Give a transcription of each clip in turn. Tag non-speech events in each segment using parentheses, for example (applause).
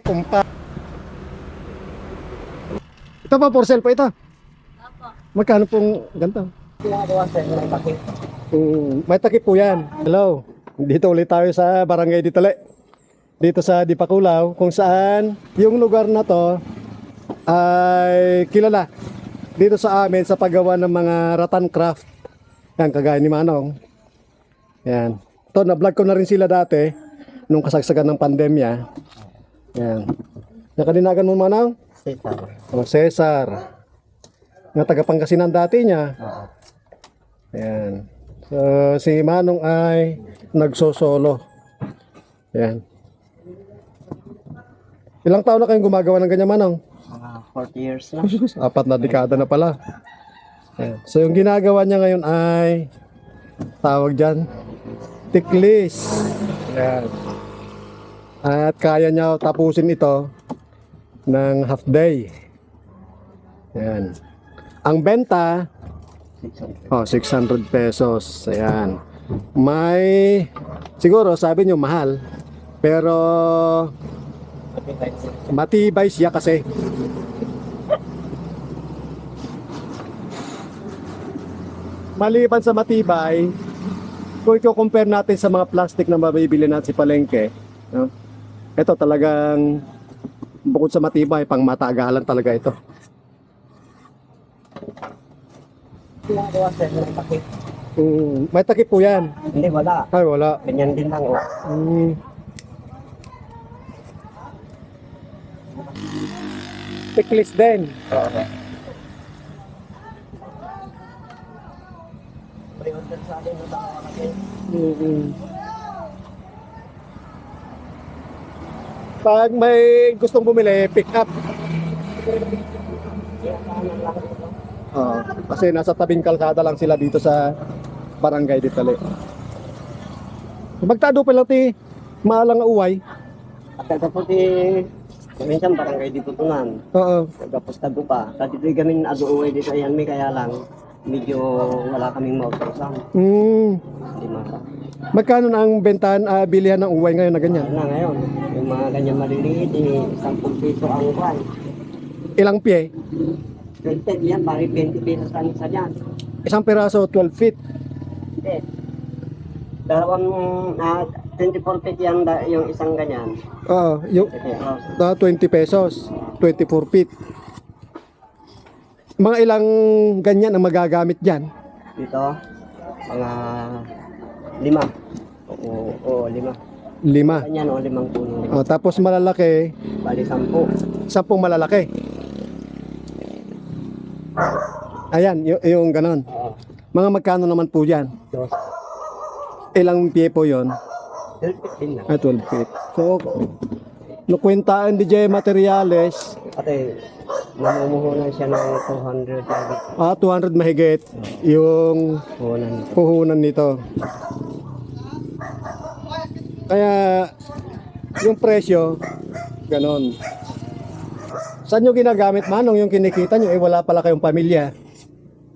Kumpa. Ito pa, for sale pa ito. Magkano pong ganito? Mm, may takip po yan. Hello. Dito ulit tayo sa Barangay Ditale. Dito sa Dipakulaw kung saan yung lugar na to ay kilala dito sa amin sa paggawa ng mga rattan craft. Yan, kagaya ni Manong. Yan. Ito, na-vlog ko na rin sila dati nung kasagsagan ng pandemya. Yan. Nakalinagan mo Manong? Cesar. O Cesar. Nga taga Pangasinan dati niya. Oo. Ayan. So, si Manong ay nagsosolo. Ayan. Ilang taon na kayong gumagawa ng ganyan, Manong? Mga 40 years na. Apat na dekada na pala. Ayan. So, yung ginagawa niya ngayon ay tawag dyan, tiklis. Ayan. At kaya niya tapusin ito ng half day. Ayan. Ang benta, Oh, 600 pesos. Ayan. May siguro sabi nyo mahal. Pero matibay siya kasi. Maliban sa matibay, kung i-compare natin sa mga plastic na mabibili natin sa palengke, no? ito talagang bukod sa matibay, pang matagalan talaga ito. Mm, may takip po yan. Hindi, wala. Ay, wala. Ganyan din lang. Mm. Tiklis din. Oo. Pre-order sa akin ng mga bakit. Pag may gustong bumili, pick up. Oo. kasi nasa tabing kalsada lang sila dito sa barangay Ditali. Magtado pa lang ti maalang uway. At tapos eh, minsan barangay di putunan. Oo. Tapos tago pa. Kasi di kami ag-uwi dito ayan may kaya lang medyo wala kaming mautusan. Mm. Maka. Magkano na ang bentahan uh, bilihan ng uway ngayon na ganyan? Ano na ngayon? Yung mga ganyan maliliit, eh, 10 piso ang buwan. Ilang pie? 20 yan, bali 20 pesos ang isa dyan. Isang piraso, 12 feet. Hindi. Dalawang, ah, 24 feet yan da, yung isang ganyan. Oo. yung, Kasi, oh, Ah, 20 pesos, 24 feet. Mga ilang ganyan ang magagamit dyan? dito, mga lima. Oo, oo, lima. Lima. Ganyan o, limang puno. Oh, tapos malalaki, Bali, sampu. sampung malalaki. Ayan, y- yung ganon. Oo, Mga magkano naman po dyan? dos. Ilang pie po yon? 12 feet din lang. Ah, 12 feet. So, nukwentaan di dyan materials, Ate, namumuhunan siya ng 200 lagi. ah, 200 mahigit yung Puhunan. puhunan nito. Kaya yung presyo, ganon. Saan nyo ginagamit manong yung kinikita nyo? Eh wala pala kayong pamilya.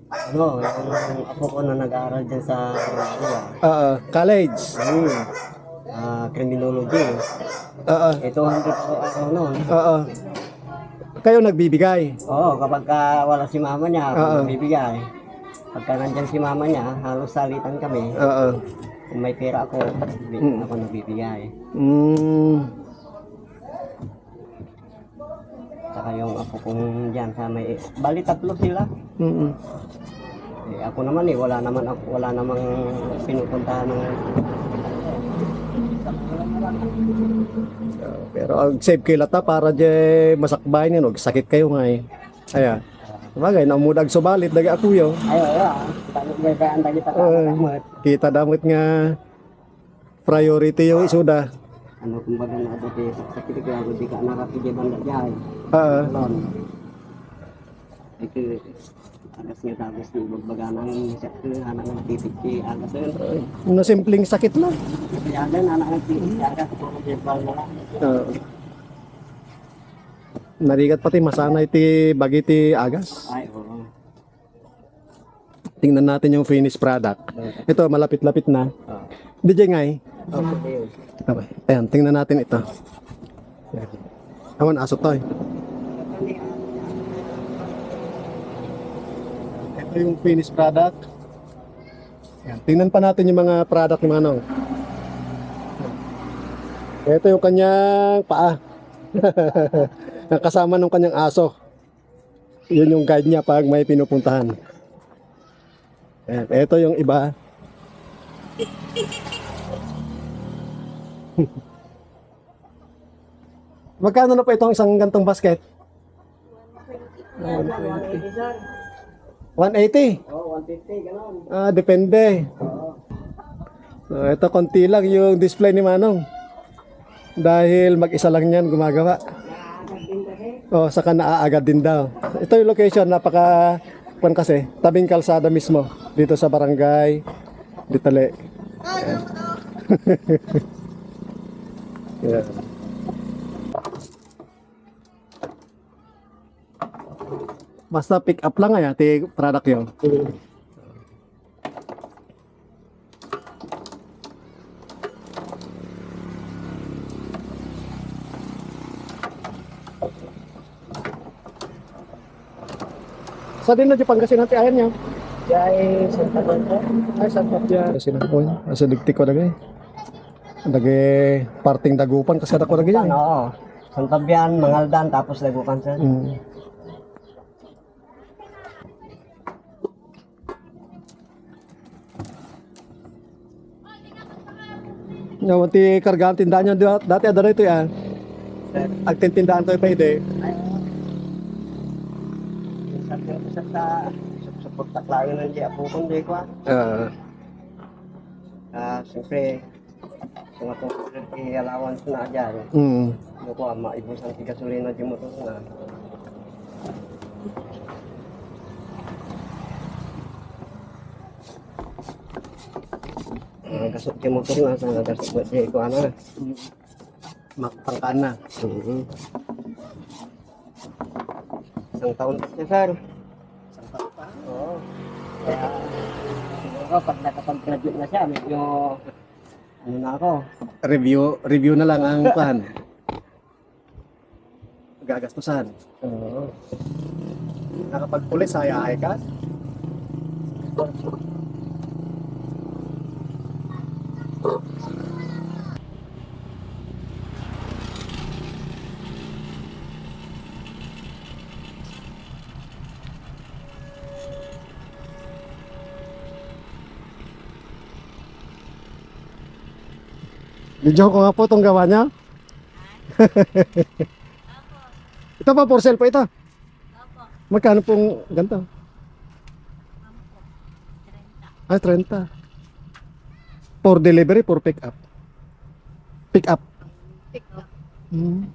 Ano, yung apo ko na nag-aaral dyan sa Manila. Oo, college. Hmm. Ah, criminology. Oo, Eh, 200 po araw noon. oo. Kayo nagbibigay. Oo, kapag ka wala si mama niya, Oo. ako nagbibigay. Pagka nandyan si mama niya, halos salitan kami. Oo. Kung may pera ako, bi- Mm. ako nagbibigay. Mm, Saka yung apo kong dyan sa may... Bali, tatlo sila. mm, Eh, ako naman eh, wala naman ako, wala namang pinupuntahan ng... Pero ang save kay lata para di masakbay niyo, no? sakit kayo nga eh. Aya. Sabagay, namudag subalit, dagi ako yo. Ay, wala. Tanong may kaya ang tagi pa Ay. Kita damot nga priority yung isuda. Ano kung baga na ito kaya sa kiti kaya ako di ka nakapigay banda dyan. Ah, Lon. Nga tapos ng bagbaga ng set ko, anak ng titik agas na yun. na simpleng sakit lang. Kaya din, anak ng titik ki, agas ko ng jebal na lang. Ah. narigat pati masana iti bagi ti agas. Ay, oo. tingnan natin yung finished product. Ito, malapit-lapit na. Oh. DJ Ngay. Okay. Ayan, tingnan natin ito. Awan, aso to eh. Ito yung finished product. Ayan, tingnan pa natin yung mga product ni Manong. Ito yung kanyang paa. (laughs) Ang kasama ng kanyang aso. Yun yung guide niya pag may pinupuntahan. Ayan, ito yung iba. (laughs) Magkano na po itong isang gantong basket? 180, sir. 180. Oh, 150, ganun. Ah, depende. Oo. So, ito konti lang yung display ni Manong. Dahil mag-isa lang yan gumagawa. Kasi. Oh, saka naaagad din daw. Ito yung location, napaka kwan kasi, tabing kalsada mismo dito sa barangay Ditale. Ayan. (laughs) Basta pick up lang ay ati product yun. Sa din na Japan kasi natin ayan niya. Jai, Santa Banda. Ay, sa papya. Kasi na po yun. Asa digti ko dagay. Dagay parting dagupan kasi ako dagay yan. Oo. Santabian, Mangaldan, tapos Lagukan, sir. Mm. Yung ti kargaan tindahan di- dati ada ito yan. Ag tindahan to pwede. Sa sa sa support taklayan ng Jai Apo kung di ko. ah. Ah, Ah, siyempre, sa mga tungkol kay allowance na dyan, mm. ano ko, ah, maibos ang gasolina di motor na. Ah, gasot kay motor na sa gasot di ko ano na. Makpangkaan na. Mhm. Isang taon siya, sir. Oo. Kaya, siguro pag nakapag-graduate na siya, medyo, ano na ako, Review, review na lang ang pan. Gagastusan. Oo. Nakapagpulis, ayahay ka. Video ko nga po itong gawa niya. (laughs) ito pa, for sale po ito. Magkano pong ganito? Ah, 30. For delivery, for pick up. Pick up. Hmm.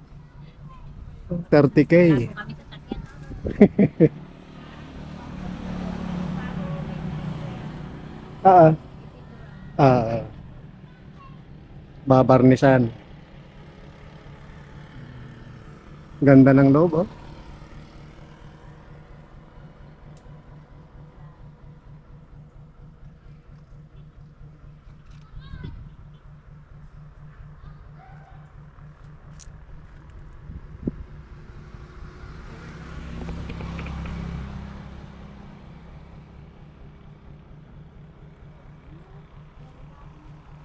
30k. (laughs) Ah. Ah. Babarnisan. Ganda ng loob, oh.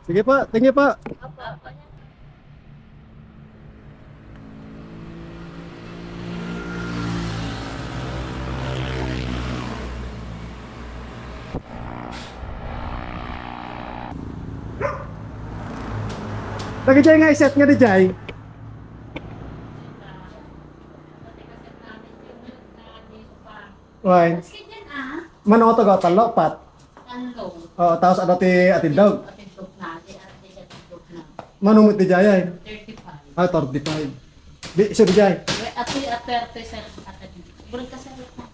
Sige pa, tingin pa. Lagi Jai nga iset nga di Jai. Why? Ganyan ah. Mano to ga talo pat. Oh, tapos ano ti atindog. Atindog na. Di ate siya tindog na. Manumot ti Jai ay. 35. Ah, 35. Di, si Jai. Ate aterte sa ate. Burang kasi na.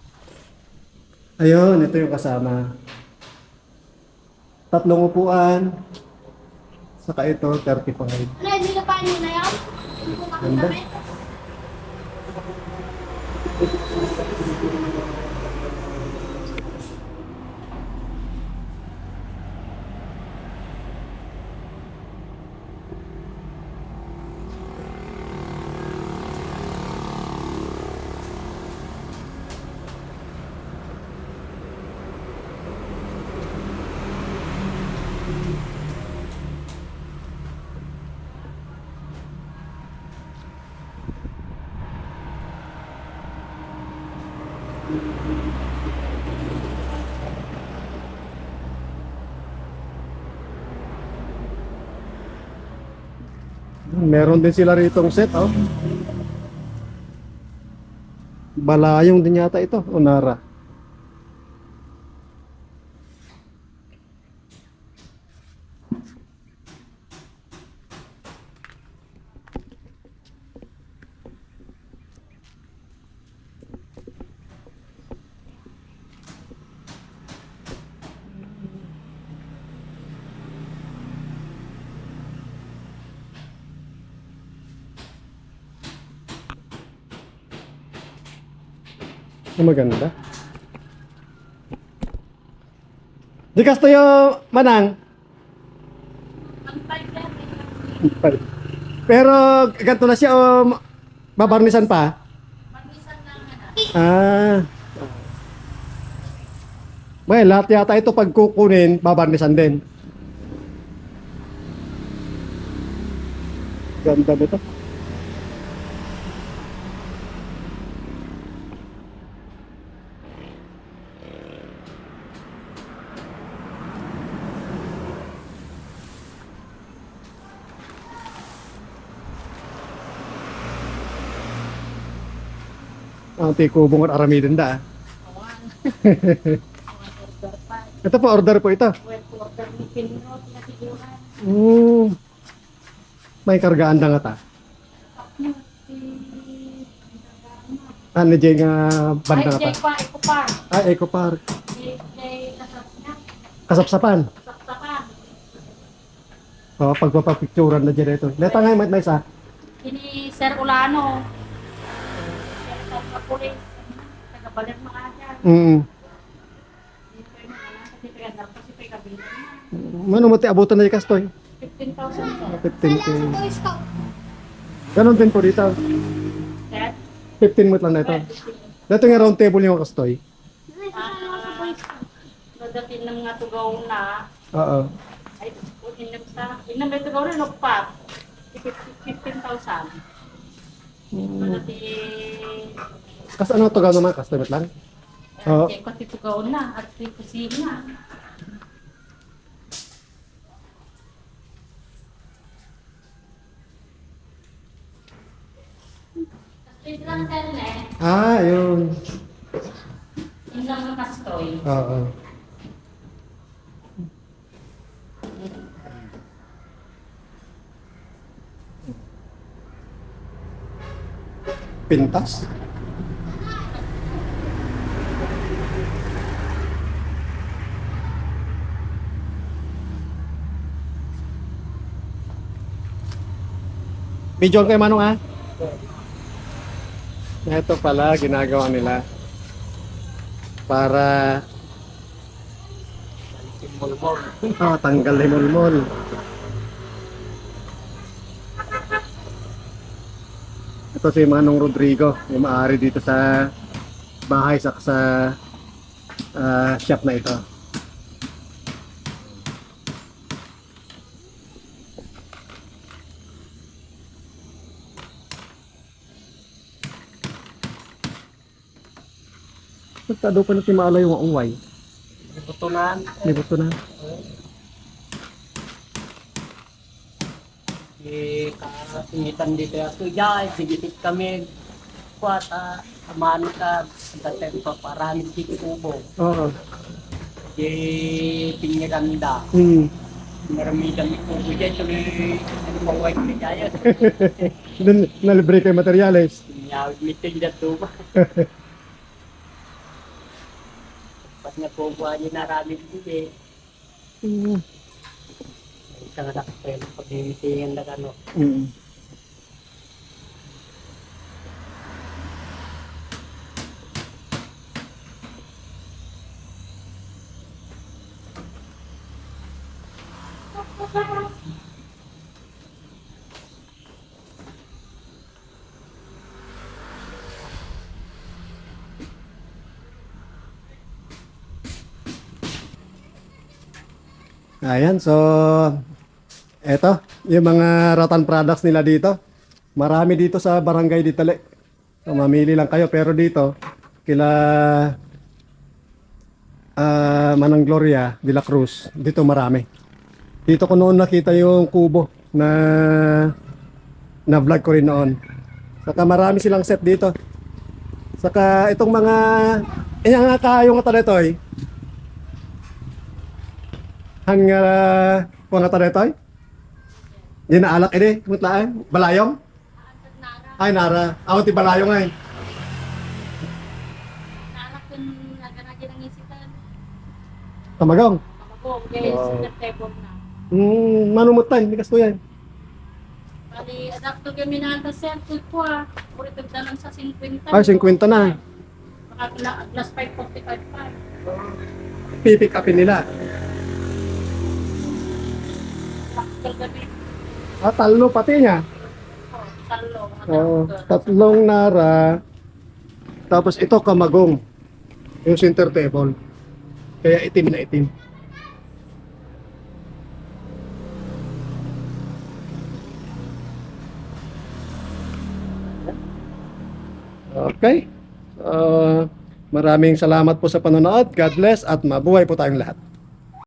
Ayun, ito yung kasama. Tatlong upuan. Saka ito, 35. Ano, hindi na pa niyo na yan? Hindi ko Ganda. Meron din sila ritong set, oh. Balayong din yata ito, Onara. Ang maganda. Di kasto yung manang. Pero ganito na siya o ma- babarnisan pa? Mag-isang lang na. Ah. Well, lahat yata ito pag kukunin, babarnisan din. Ganda nito. Ang tikubong at aramidin da. ah. (laughs) Ito po, order po ito. Mm. May kargaan na nga ta. Ano dyan nga Ay, banda nga ta? Pa, Eco Park. Ah, Eco Park. Kasapsapan. Saksakan. O, pagpapapicturan na dyan ito. Leta nga may may isa. Ini Sir Ulano. Sir Kapulis. Taga-balag mga dyan. Mm. Dito yung mga nasa Titriandar kasi pa yung kabila niya. Mano mo abutan na yung kastoy? 15,000 sir. 15k. Ganon din po dito. Sir? 15 mo lang na ito. Dito nga round table yung kastoy. Dadating ng mga tugaw na, Oo. ay, inam sa, inam na tugaw na, nagpap. 15,000. Dadating, Kas ano gano'n naman? Customer lang? Oo. eh, kasi tugaw na, at si kusina. Ah, yun. Yun lang ang kastoy. Oo. Pintas? Medyo kay Manong ah. Ito pala ginagawa nila para oh, tanggal limol-mol. Ito si Manong Rodrigo, yung maari dito sa bahay sa sa ah, shop na ito. Nagtado pa na timala yung uway. Tutunan. May buto na. Di kasingitan dito ako dyan. Sigitit kami. Kuwata. Aman ka. Dating pa parami dito kubo. Oo. Di pinyaganda. Hmm. Marami kami kubo dyan. Tuloy. Ano pa white na dyan. Nalibre kayo materyales. Pinyawid meeting na (laughs) to. Pat nga kubo niya narami dito eh. Hmm. Isang anak ko yun. Pag-imitingan na ano. Hmm. Ayan, so eto, yung mga Ratan products nila dito. Marami dito sa Barangay Ditale. So, mamili lang kayo pero dito kila ah, Manang Gloria de la Cruz, dito marami. Dito ko noon nakita yung kubo na Na-vlog ko rin noon. Saka marami silang set dito. Saka itong mga eh nga kayo nga taletoy. Hang uh, nga taletoy. Di na alak ini, kumutlaan. Balayong? Ay nara. Ako ti balayong ay. Naanak yung naganagin ng isitan. Tamagong. Kamagong, kaya Wow. na. Hmm, manumutay, bigas ko yan. Bali, adapto kami na ata sir, ko ah. Puro tagdanan sa 50. Ay, 50 na. Makakala, plus 545 pa. Pipick upin nila. Ah, talo pati niya. talo. Oo, tatlong nara. Tapos ito kamagong. Yung center table. Kaya itim na itim. Okay. Uh, maraming salamat po sa panonood. God bless at mabuhay po tayong lahat.